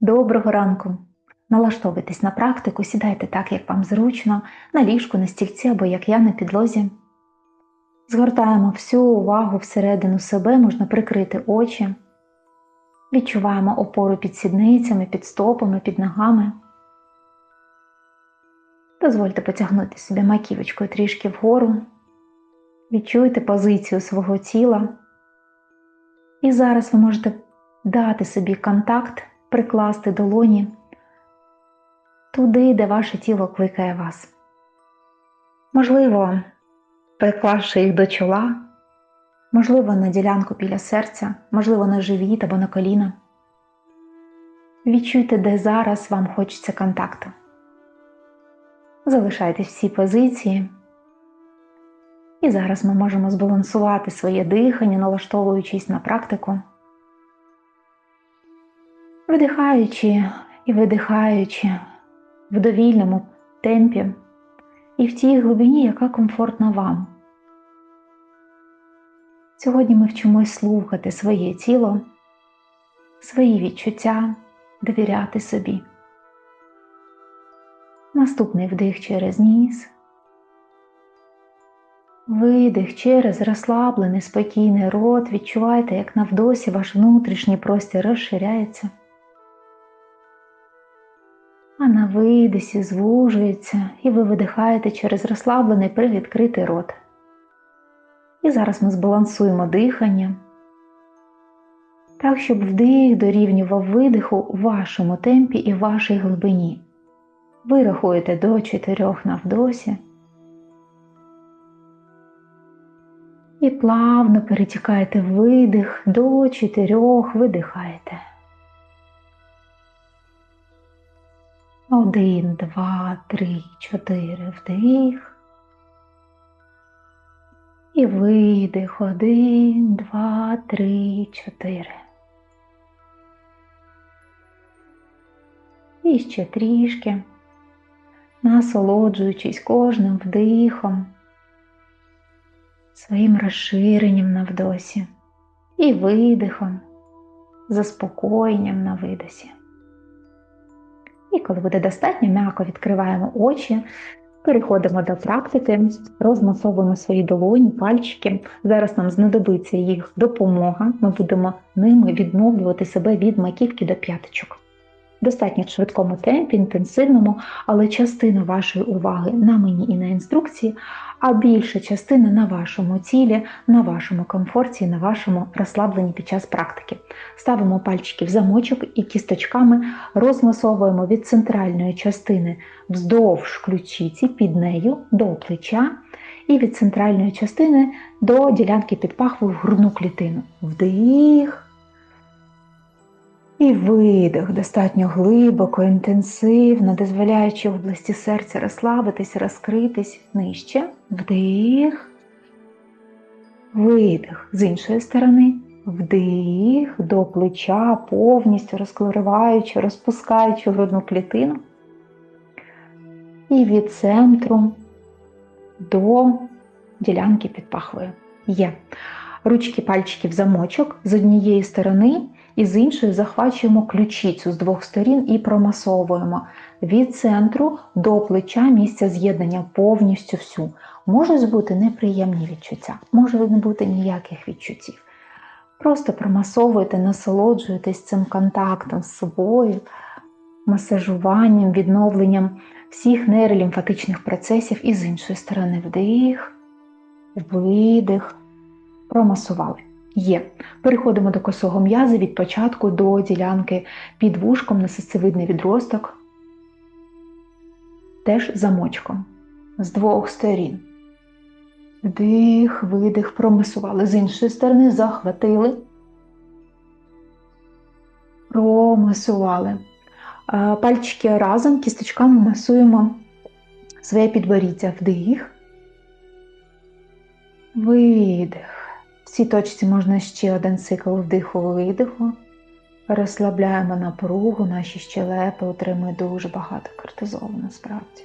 Доброго ранку! Налаштовуйтесь на практику, сідайте так, як вам зручно, на ліжку, на стільці або як я на підлозі. Згортаємо всю увагу всередину себе, можна прикрити очі. Відчуваємо опору під сідницями, під стопами, під ногами. Дозвольте потягнути собі маківочкою трішки вгору. Відчуйте позицію свого тіла. І зараз ви можете дати собі контакт, прикласти долоні туди, де ваше тіло кликає вас. Можливо, приклавши їх до чола, можливо, на ділянку біля серця, можливо, на живіт або на коліна. Відчуйте, де зараз вам хочеться контакту. Залишайте всі позиції. І зараз ми можемо збалансувати своє дихання, налаштовуючись на практику, видихаючи і видихаючи в довільному темпі і в тій глибині, яка комфортна вам. Сьогодні ми вчимось слухати своє тіло, свої відчуття, довіряти собі. Наступний вдих через ніс. Видих через розслаблений, спокійний рот. Відчувайте, як на вдосі ваш внутрішній простір розширяється. На видисі звужується, і ви видихаєте через розслаблений привідкритий рот. І зараз ми збалансуємо дихання, так, щоб вдих дорівнював видиху у вашому темпі і вашій глибині. Ви рахуєте до чотирьох на вдосі. І плавно перетікаєте видих до чотирьох, видихаєте. Один, два, три, чотири вдих. І видих. Один, два, три, чотири. І ще трішки, насолоджуючись кожним вдихом, своїм розширенням на вдосі і видихом, заспокоєнням на видосі. І коли буде достатньо, м'яко відкриваємо очі, переходимо до практики, розмасовуємо свої долоні, пальчики. Зараз нам знадобиться їх допомога. Ми будемо ними відновлювати себе від маківки до п'яточок. Достатньо швидкому темпі, інтенсивному, але частина вашої уваги на мені і на інструкції, а більша частина на вашому тілі, на вашому комфорті, на вашому розслабленні під час практики. Ставимо пальчики в замочок і кісточками розмасовуємо від центральної частини вздовж ключиці під нею до плеча, і від центральної частини до ділянки під пахвою в грудну клітину. Вдих. І видих достатньо глибоко, інтенсивно, дозволяючи області серця розслабитись, розкритись нижче. Вдих, видих з іншої сторони. Вдих до плеча, повністю розкриваючи, розпускаючи грудну клітину. І від центру до ділянки під пахвою. Є. Ручки пальчиків замочок з однієї сторони і з іншої захвачуємо ключицю з двох сторін і промасовуємо від центру до плеча місця з'єднання повністю всю. Можуть бути неприємні відчуття, може не бути ніяких відчуттів. Просто промасовуйте, насолоджуйтесь цим контактом з собою, масажуванням, відновленням всіх нейролімфатичних процесів і з іншої сторони вдих, видих, промасували. Є. Переходимо до косого м'яза від початку до ділянки під вушком на сисцевидний відросток, теж замочком з двох сторін. Вдих, видих, промасували. З іншої сторони захватили, промасували. Пальчики разом кісточками масуємо своє підборіддя. Вдих, видих. В цій точці можна ще один цикл вдиху-видиху. Розслабляємо напругу, наші щелепи отримують дуже багато кортизолу насправді.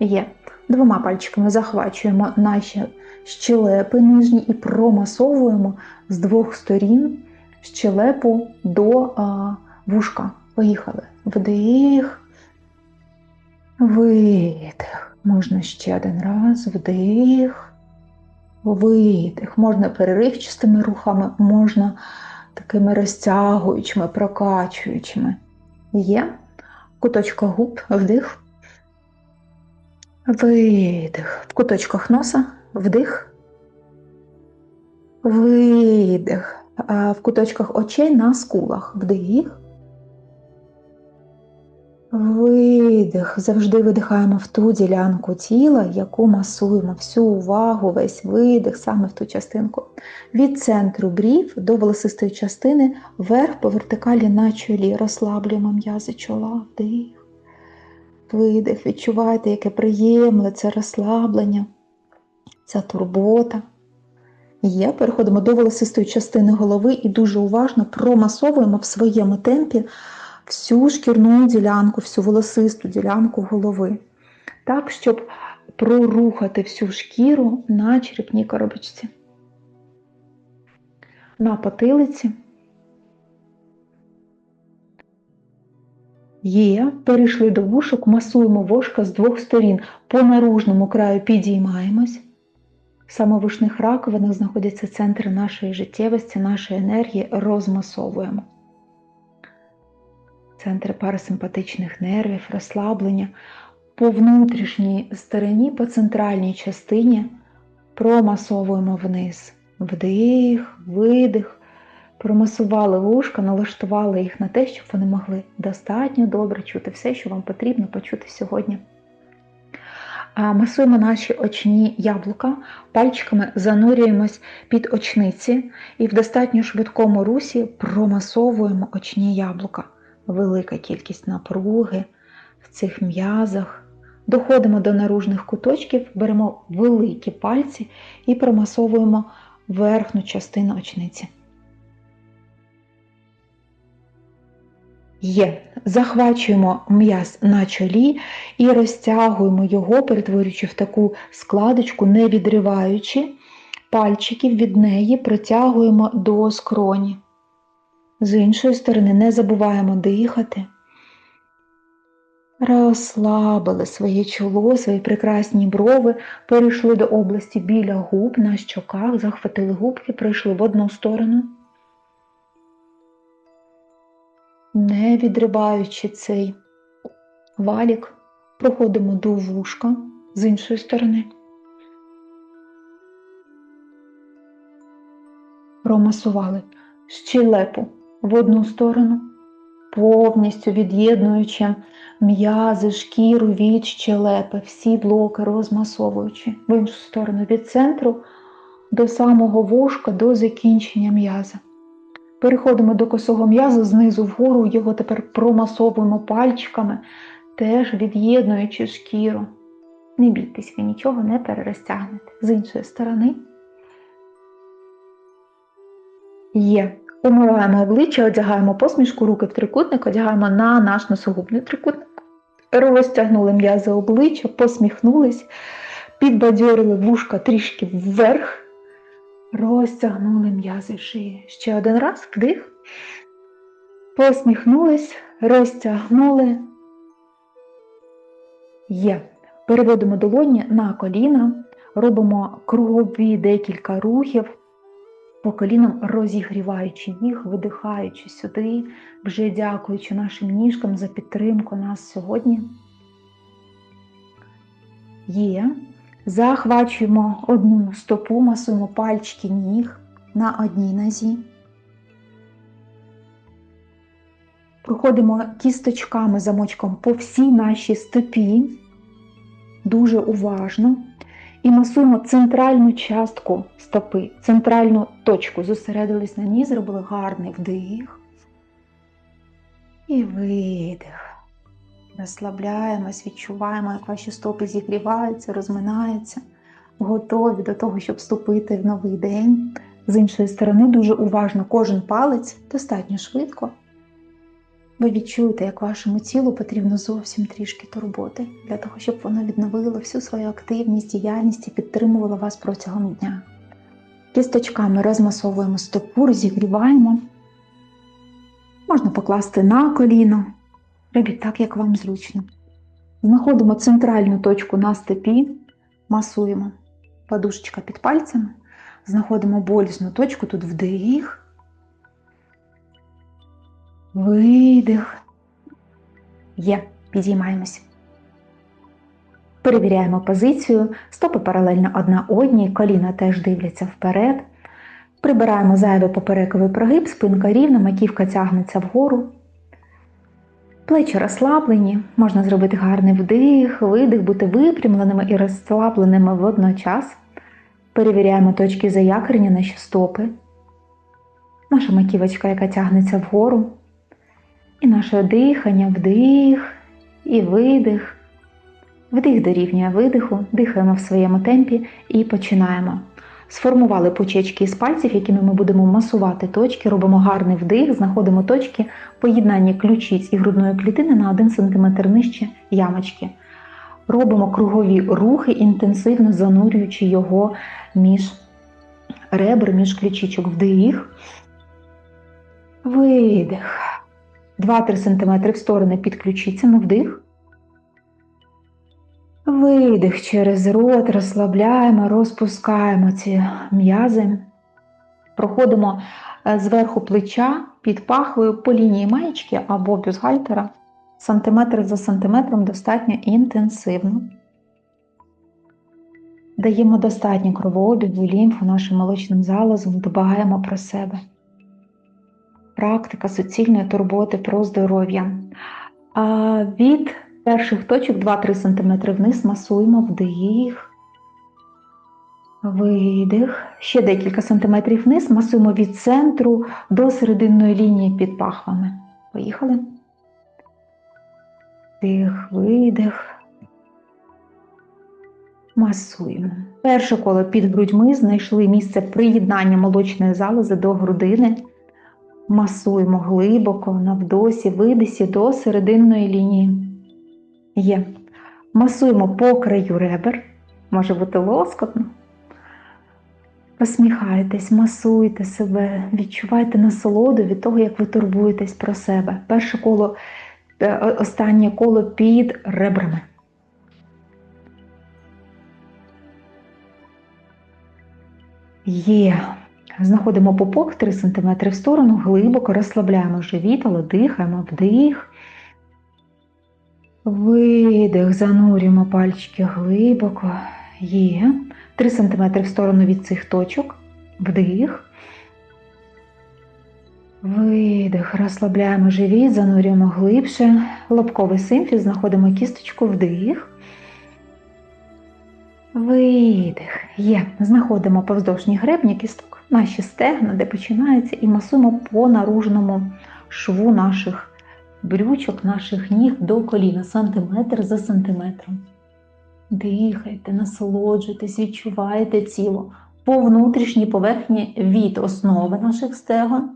Є. Двома пальчиками захвачуємо наші щелепи нижні і промасовуємо з двох сторін щелепу до а, вушка. Поїхали. Вдих. Видих. Можна ще один раз. Вдих. Видих. Можна переривчастими рухами, можна такими розтягуючими, прокачуючими. Є. Куточка губ, вдих. Видих. В куточках носа, вдих. Видих. В куточках очей на скулах. Вдих. Видих. Завжди видихаємо в ту ділянку тіла, яку масуємо всю увагу, весь видих саме в ту частинку. Від центру брів до волосистої частини вверх по вертикалі на чолі. Розслаблюємо м'язи чола, вдих. Видих. Відчувайте, яке приємне це розслаблення, ця турбота. Є, переходимо до волосистої частини голови і дуже уважно промасовуємо в своєму темпі всю шкірну ділянку, всю волосисту ділянку голови. Так, щоб прорухати всю шкіру на черепній коробочці. На потилиці. Є, перейшли до вушок, масуємо вушка з двох сторін. По наружному краю підіймаємось. В самовушних раковинах знаходяться центри нашої життєвості, нашої енергії, розмасовуємо центри парасимпатичних нервів, розслаблення по внутрішній стороні, по центральній частині промасовуємо вниз. Вдих, видих, промасували вушка, налаштували їх на те, щоб вони могли достатньо добре чути все, що вам потрібно почути сьогодні. Масуємо наші очні яблука, пальчиками занурюємось під очниці і в достатньо швидкому русі промасовуємо очні яблука велика кількість напруги в цих м'язах. Доходимо до наружних куточків, беремо великі пальці і промасовуємо верхню частину очниці. Є. Захвачуємо м'яз на чолі і розтягуємо його, перетворюючи в таку складочку, не відриваючи пальчиків від неї, протягуємо до скроні. З іншої сторони, не забуваємо дихати. Розслабили своє чоло, свої прекрасні брови, перейшли до області біля губ на щоках, захватили губки, пройшли в одну сторону, не відриваючи цей валік, проходимо до вушка з іншої сторони. Промасували щелепу в одну сторону, повністю від'єднуючи м'язи, шкіру від щелепи, всі блоки розмасовуючи в іншу сторону від центру до самого вушка, до закінчення м'яза. Переходимо до косого м'яза знизу вгору, його тепер промасовуємо пальчиками, теж від'єднуючи шкіру. Не бійтесь, ви нічого не перерозтягнете. З іншої сторони є. Помиваємо обличчя, одягаємо посмішку, руки в трикутник, одягаємо на наш носогубний трикутник. Розтягнули м'язи обличчя, посміхнулись, підбадьорили вушка трішки вверх, розтягнули м'язи шиї. Ще один раз вдих. Посміхнулись, розтягнули. Є. Переводимо долоні на коліна, робимо кругові декілька рухів по колінам розігріваючи їх, видихаючи сюди, вже дякуючи нашим ніжкам за підтримку нас сьогодні. Є. Захвачуємо одну стопу, масуємо пальчики ніг на одній нозі. Проходимо кісточками замочком по всій нашій стопі, дуже уважно і масуємо центральну частку стопи, центральну точку. Зосередились на ній, зробили гарний вдих і видих. Розслабляємось, відчуваємо, як ваші стопи зігріваються, розминаються, готові до того, щоб вступити в новий день. З іншої сторони, дуже уважно кожен палець достатньо швидко. Ви відчуєте, як вашому тілу потрібно зовсім трішки турботи для того, щоб воно відновило всю свою активність, діяльність і підтримувало вас протягом дня. Кісточками розмасовуємо стопу, розігріваємо. Можна покласти на коліно. Робіть так, як вам зручно. Знаходимо центральну точку на степі, масуємо подушечка під пальцями, знаходимо болісну точку, тут вдих, видих. Є, підіймаємось. Перевіряємо позицію, стопи паралельно одна одній, коліна теж дивляться вперед. Прибираємо зайвий поперековий прогиб, спинка рівна, маківка тягнеться вгору. Плечі розслаблені, можна зробити гарний вдих, видих, бути випрямленими і розслабленими водночас. Перевіряємо точки заякорення наші стопи. Наша маківочка, яка тягнеться вгору. І наше дихання, вдих і видих. Вдих дорівнює видиху, дихаємо в своєму темпі і починаємо. Сформували почечки з пальців, якими ми будемо масувати точки, робимо гарний вдих, знаходимо точки поєднання ключиць і грудної клітини на 1 см нижче ямочки. Робимо кругові рухи, інтенсивно занурюючи його між ребр, між ключичок. Вдих, видих. 2-3 см в сторони під ключицями, вдих. Видих через рот, розслабляємо, розпускаємо ці м'язи. Проходимо е, зверху плеча під пахвою по лінії маєчки або бюстгальтера. Сантиметр за сантиметром достатньо інтенсивно. Даємо достатньо кровообігу, лімфу нашим молочним залозом, дбаємо про себе. Практика суцільної турботи про здоров'я. Від перших точок 2-3 см вниз масуємо вдих, видих. Ще декілька сантиметрів вниз масуємо від центру до серединної лінії під пахвами. Поїхали. Вдих, видих. Масуємо. Перше коло під грудьми знайшли місце приєднання молочної залози до грудини. Масуємо глибоко на вдосі, видисі до серединної лінії. Є. Масуємо по краю ребер, може бути лоскотно. Посміхайтесь, масуйте себе, відчувайте насолоду від того, як ви турбуєтесь про себе. Перше коло, е, останнє коло під ребрами. Є. Знаходимо попок 3 см в сторону, глибоко розслабляємо живіт, але дихаємо, вдих. Видих, занурюємо пальчики глибоко. Є. 3 см в сторону від цих точок. Вдих. Видих. Розслабляємо живіт, занурюємо глибше. Лобковий симфіз, знаходимо кісточку, вдих. Видих. Є. Знаходимо повздовжні гребні кісток, наші стегна, де починається, і масуємо по наружному шву наших брючок, наших ніг до коліна, сантиметр за сантиметром. Дихайте, насолоджуйтесь, відчувайте тіло по внутрішній поверхні від основи наших стегон,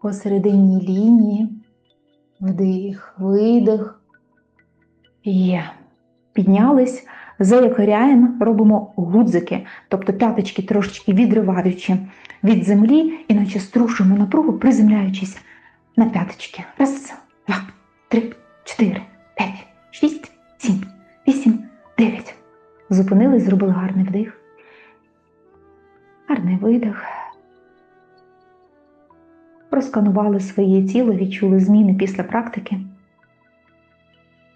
по середині лінії, вдих, видих. Є. Піднялись, заякоряємо, робимо гудзики, тобто п'яточки трошечки відриваючи від землі, іначе струшуємо напругу, приземляючись на п'яточки. Раз, два, три, чотири, п'ять, шість, сім, вісім, дев'ять. Зупинились, зробили гарний вдих. Гарний видих. Просканували своє тіло, відчули зміни після практики.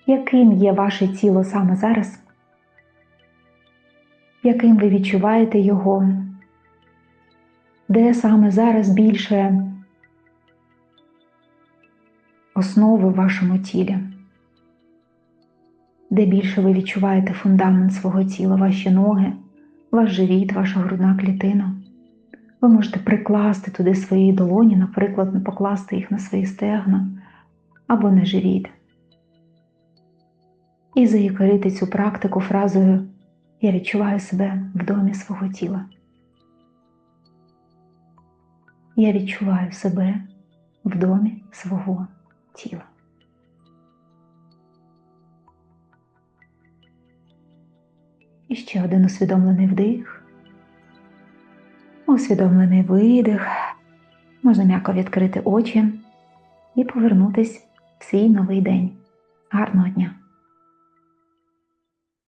Яким є ваше тіло саме зараз? Яким ви відчуваєте його? Де саме зараз більше основи в вашому тілі? Де більше ви відчуваєте фундамент свого тіла, ваші ноги, ваш живіт, ваша грудна клітина? Ви можете прикласти туди свої долоні, наприклад, покласти їх на свої стегна або на живіт. І заякорити цю практику фразою Я відчуваю себе в домі свого тіла. Я відчуваю себе в домі свого тіла. І ще один усвідомлений вдих, усвідомлений видих. Можна м'яко відкрити очі, і повернутись в свій новий день. Гарного дня!